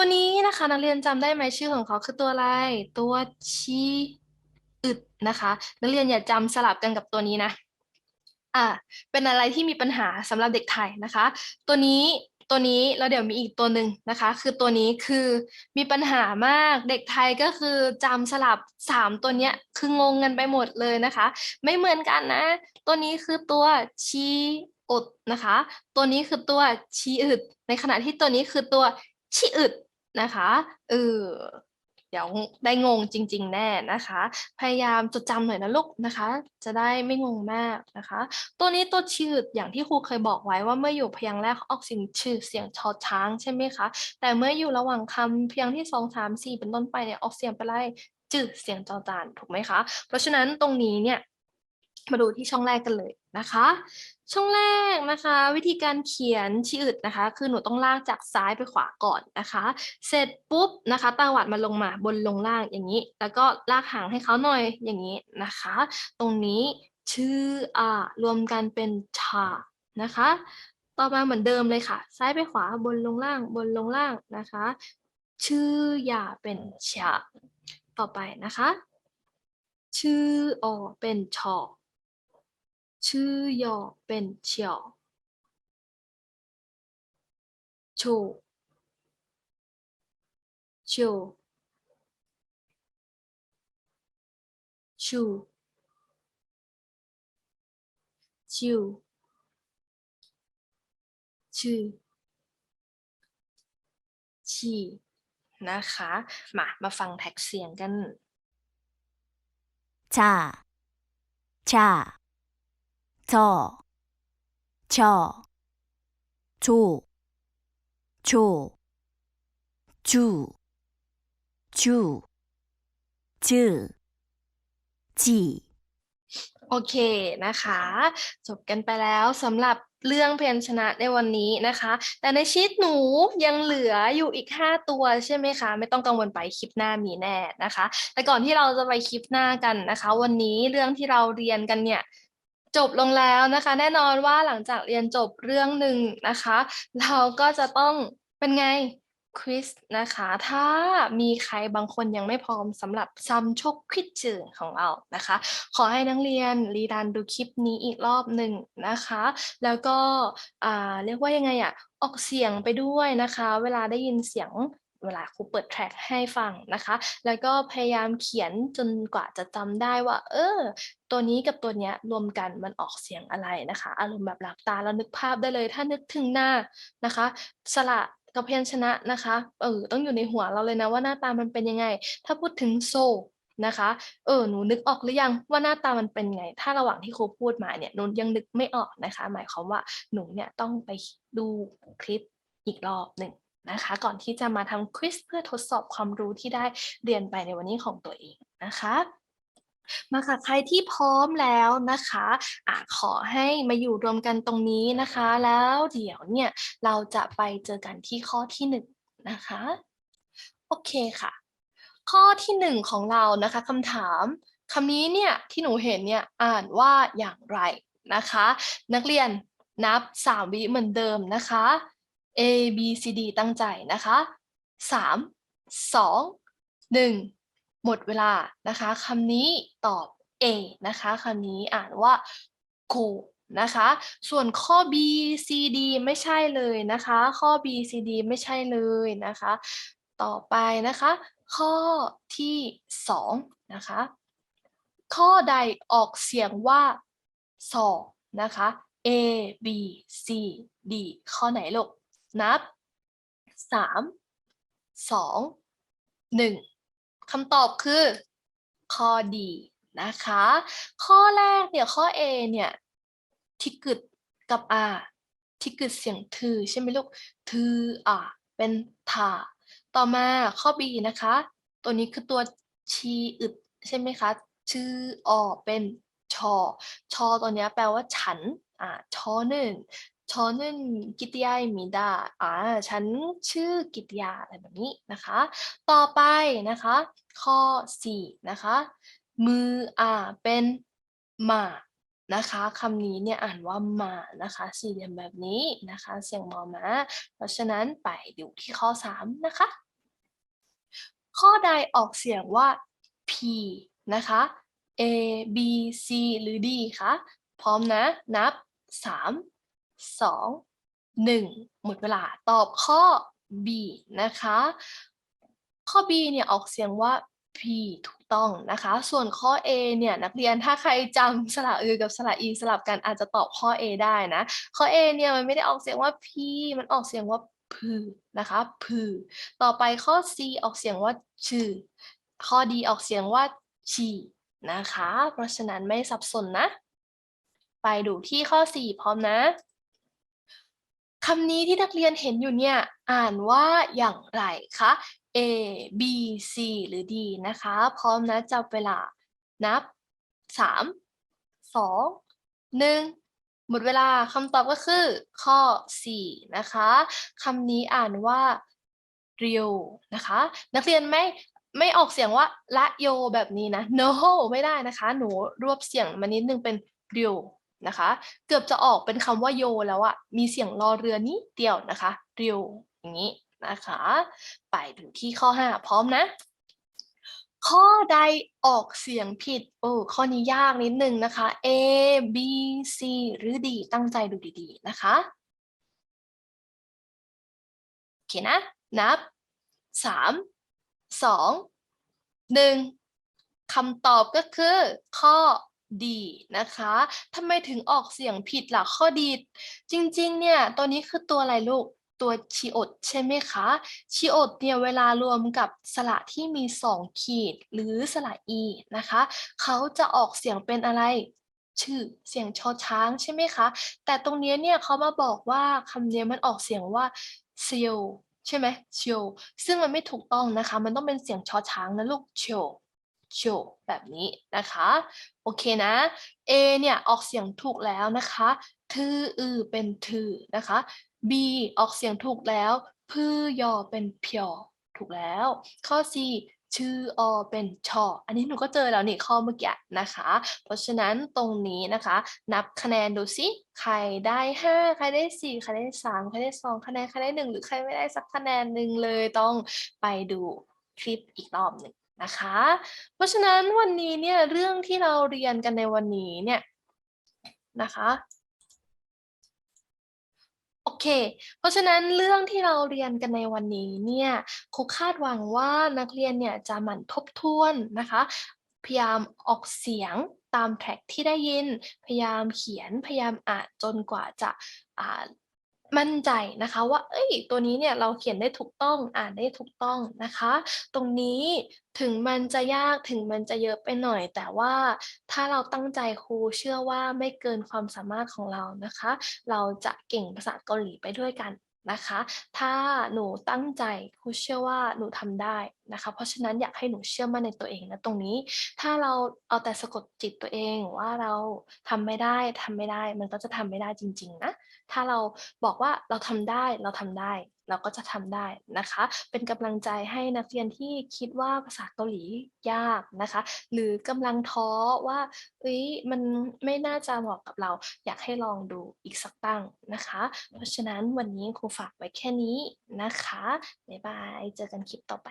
ตัวนี้นะคะ นักเรียนจำได้ไหมชื่อของเขาคือตัวอะไร ตัวชีอึดนะคะ นักเรียนอย่าจำสลับกันกับตัวนี้นะอ่าเป็นอะไรที่มีปัญหาสำหรับเด็กไทยนะคะ ตัวนี้ตัวนี้แล้วเดี๋ยวมีอีกตัวหนึ่งนะคะ คือตัวนี้คือมีปัญหามากเด็กไทยก็คือจำสลับสามตัวเนี้ยคืองงกันไปหมดเลยนะคะ ไม่เหมือนกันนะ ตัวนี้คือตัวชีอดนะคะ ตัวนี้คือตัวชีอึด ในขณะที่ตัวนี้คือตัวชีอึด นะคะเออเดี๋ยวได้งงจริง ๆ แน่นะคะ พยายามจดจำหน่อยนะลูกนะคะ จะได้ไม่งงมากนะคะ ตัวนี้ตัวชืดอย่างที่ครูเคยบอกไว้ว่าเมื่ออยู่พยางค์แรกออกเสียงชืดเสียงชอช้างใช่ไหมคะ แต่เมื่ออยู่ระหว่างคำพยางค์ที่สองสามสี่เป็นต้นไปเนี่ยออกเสียงไปไล่จืดเสียงจอจานถูกไหมคะ เพราะฉะนั้นตรงนี้เนี่ย มาดูที่ช่องแรกกันเลยนะคะ ช่องแรกนะคะ วิธีการเขียนชีอึดนะคะ คือหนูต้องลากจากซ้ายไปขวาก่อนนะคะ เสร็จปุ๊บนะคะตาหวัดมาลงมาบนลงล่างอย่างนี้ แล้วก็ลากหางให้เขาหน่อยอย่างนี้นะคะ ตรงนี้ชื่ออ่ารวมกันเป็นชานะคะ ต่อมาเหมือนเดิมเลยค่ะ ซ้ายไปขวาบนลงล่างบนลงล่างนะคะ ชื่ออย่าเป็นชาต่อไปนะคะ ชื่อออเป็นชอ ชื่อยอเป็นเฉียวโชโชชูชิวชื่อชีนะคะ มา มาฟังแท็กเสียงกัน 자, 자, 저, 저, 조, 조, 주, 주, 즈, 지. โอเคนะคะ จบกันไปแล้วสำหรับเรื่องพยัญชนะในวันนี้นะคะ แต่ในชีตหนูยังเหลืออยู่อีก 5 ตัวใช่ไหมคะ ไม่ต้องกังวลไปคลิปหน้ามีแน่นะคะ แต่ก่อนที่เราจะไปคลิปหน้ากันนะคะ วันนี้เรื่องที่เราเรียนกันเนี่ย จบลงแล้วนะคะ แน่นอนว่าหลังจากเรียนจบเรื่องหนึ่งนะคะ เราก็จะต้องเป็นไงควิสนะคะ ถ้ามีใครบางคนยังไม่พร้อมสำหรับซัมโชคควิดจือของเรานะคะ ขอให้นักเรียนรีรันดูคลิปนี้อีกรอบหนึ่งนะคะ แล้วก็อ่าเรียกว่ายังไงอะออกเสียงไปด้วยนะคะ เวลาได้ยินเสียง เวลาครูเปิดแทร็กให้ฟังนะคะ แล้วก็พยายามเขียนจนกว่าจะจำได้ว่า เออ ตัวนี้กับตัวเนี้ยรวมกันมันออกเสียงอะไรนะคะ อารมณ์แบบหลับตาแล้วนึกภาพได้เลย ถ้านึกถึงหน้านะคะ สระกับพยัญชนะนะคะ เออ ต้องอยู่ในหัวเราเลยนะว่าหน้าตามันเป็นยังไง ถ้าพูดถึงโซนะคะ เออ หนูนึกออกหรือยังว่าหน้าตามันเป็นไง ถ้าระหว่างที่ครูพูดมาเนี่ยหนูยังนึกไม่ออกนะคะ หมายความว่าหนูเนี่ยต้องไปดูคลิปอีกรอบหนึ่ง นะคะ ก่อนที่จะมาทำควิสเพื่อทดสอบความรู้ที่ได้เรียนไปในวันนี้ของตัวเองนะคะมาค่ะใครที่พร้อมแล้วนะคะอะขอให้มาอยู่รวมกันตรงนี้นะคะ แล้วเดี๋ยวเนี่ยเราจะไปเจอกันที่ข้อที่หนึ่งนะคะ โอเคค่ะ ข้อที่หนึ่งของเรานะคะคำถามคำนี้เนี่ยที่หนูเห็นเนี่ยอ่านว่าอย่างไรนะคะ นักเรียนนับสามวิเหมือนเดิมนะคะ A B C D ตั้งใจนะคะสามสองหนึ่งหมดเวลานะคะคำนี้ตอบ A นะคะคำนี้อ่านว่า go นะคะส่วนข้อ B C D ไม่ใช่เลยนะคะ ข้อ B C D ไม่ใช่เลยนะคะ ต่อไปนะคะ ข้อที่สองนะคะข้อใดออกเสียงว่าสองนะคะ A B C D ข้อไหนลูก นับสามสองหนึ่งคำตอบคือข้อดีนะคะ ข้อแรกเนี่ยข้อ A เนี่ยทิกึดกับ R ทิกึดเสียงทือใช่ไหมลูกทืออะเป็นทาต่อมาข้อ B นะคะ ตัวนี้คือตัวชีอึดใช่ไหมคะ ชื่อออเป็นชอ ชอตัวเนี้ยแปลว่าฉัน อ่า ชอหนึ่ง ชอหนึ่งกิตยามิดาอ่าฉัน ชื่อกิตยาอะไร แบบ นี้ นะคะ ต่อไป นะคะ ข้อ 4 นะคะ มือ อ่า เป็นหมา นะคะคำนี้ เนี่ย อ่านว่าหมา นะคะ สี่เหลี่ยม แบบนี้ นะคะ เสียงมอมา เพราะฉะนั้น ไปดูที่ข้อ 3 นะคะ ข้อใดออกเสียงว่า P นะคะ A B C หรือ D คะ พร้อมนะ นับ 3 2 1 หมดเวลาตอบข้อ B นะคะ ข้อ B เนี่ยออกเสียงว่า P ถูกต้องนะคะ ส่วนข้อ A เนี่ยนักเรียนถ้าใครจำสระอือกับสระอีสลับกันอาจจะตอบข้อ A ได้นะ ข้อ A เนี่ยมันไม่ได้ออกเสียงว่า P มันออกเสียงว่าพือนะคะพือต่อไปข้อ C ออกเสียงว่าชื่อ ข้อ D ออกเสียงว่าชีนะคะ เพราะฉะนั้นไม่สับสนนะ ไปดูที่ข้อ 4 พร้อมนะ คำนี้ที่นักเรียนเห็นอยู่เนี่ย อ่านว่าอย่างไรคะ A B C หรือ D นะคะ พร้อมนะจับเวลานับ 3 2 1 หมดเวลาคำตอบก็คือข้อ 4 นะคะคำนี้อ่านว่าเรียวนะคะ นักเรียนไม่ไม่ออกเสียงว่าละโยแบบนี้นะ no ไม่ได้นะคะ หนูรวบเสียงมานิดนึงเป็นเรียว นะคะ เกือบจะออกเป็นคำว่าโยแล้วอะมีเสียงรอเรือนิดเดียวนะคะเรียวอย่างนี้นะคะ ไปดูที่ข้อ 5 พร้อมนะ ข้อใดออกเสียงผิดโอ้ข้อนี้ยากนิดนึงนะคะ A B C หรือ D ตั้งใจดูดีๆนะคะ โอเคนะ นับ 3 2 1คำตอบก็คือข้อ D นะคะทำไมถึงออกเสียงผิดล่ะข้อดี จริง ๆ เนี่ย ตัวนี้คือตัวอะไรลูก ตัวชีอดใช่ไหมคะ ชีอดเนี่ยเวลารวมกับสระที่มีสองขีดหรือสระอีนะคะ เขาจะออกเสียงเป็นอะไรชื่อเสียงชอช้างใช่ไหมคะ แต่ตรงนี้เนี่ยเขามาบอกว่าคำเนี้ยมันออกเสียงว่าเซียวใช่ไหมเชียวซึ่งมันไม่ถูกต้องนะคะ มันต้องเป็นเสียงชอช้างนะลูกเชียว เชียวแบบนี้นะคะ โอเคนะ A เนี่ย ออกเสียงถูกแล้วนะคะ ทืออือเป็นทือนะคะ B ออกเสียงถูกแล้ว พือยอเป็นเพียวถูกแล้ว ข้อ C ชื่ออเป็นชอ อันนี้หนูก็เจอแล้วนี่ข้อเมื่อกี้นะคะ เพราะฉะนั้นตรงนี้นะคะ นับคะแนนดูสิ ใครได้ 5 ใครได้ 4 ใครได้ 3 ใครได้ 2 คะแนน ใครได้ 1 หรือใครไม่ได้สักคะแนนหนึ่งเลยต้องไปดูคลิปอีกรอบหนึ่ง นะคะ เพราะฉะนั้นวันนี้เนี่ยเรื่องที่เราเรียนกันในวันนี้เนี่ยนะคะโอเค เพราะฉะนั้นเรื่องที่เราเรียนกันในวันนี้เนี่ยครูคาดหวังว่านักเรียนเนี่ยจะหมั่นทบทวนนะคะ พยายามออกเสียงตามแทร็กที่ได้ยิน พยายามเขียน พยายามอ่านจนกว่าจะอ่า มั่นใจนะคะว่า เอ้ย ตัวนี้เนี่ยเราเขียนได้ถูกต้อง อ่านได้ถูกต้องนะคะ ตรงนี้ถึงมันจะยากถึงมันจะเยอะไปหน่อย แต่ว่าถ้าเราตั้งใจครูเชื่อว่าไม่เกินความสามารถของเรานะคะ เราจะเก่งภาษาเกาหลีไปด้วยกันนะคะ ถ้าหนูตั้งใจครูเชื่อว่าหนูทำได้ นะคะเพราะฉะนั้นอยากให้หนูเชื่อมั่นในตัวเองนะตรงนี้ ถ้าเราเอาแต่สะกดจิตตัวเองว่าเราทำไม่ได้ทำไม่ได้ มันก็จะทำไม่ได้จริง ๆนะถ้าเราบอกว่าเราทำได้เราทำได้ เราก็จะทำได้นะคะ เป็นกำลังใจให้นักเรียนที่คิดว่าภาษาเกาหลียากนะคะ หรือกำลังท้อว่าเฮ้ยมันไม่น่าจะเหมาะกับเรา อยากให้ลองดูอีกสักตั้งนะคะ เพราะฉะนั้นวันนี้ครูฝากไว้แค่นี้นะคะบ๊ายบายเจอกันคลิปต่อไป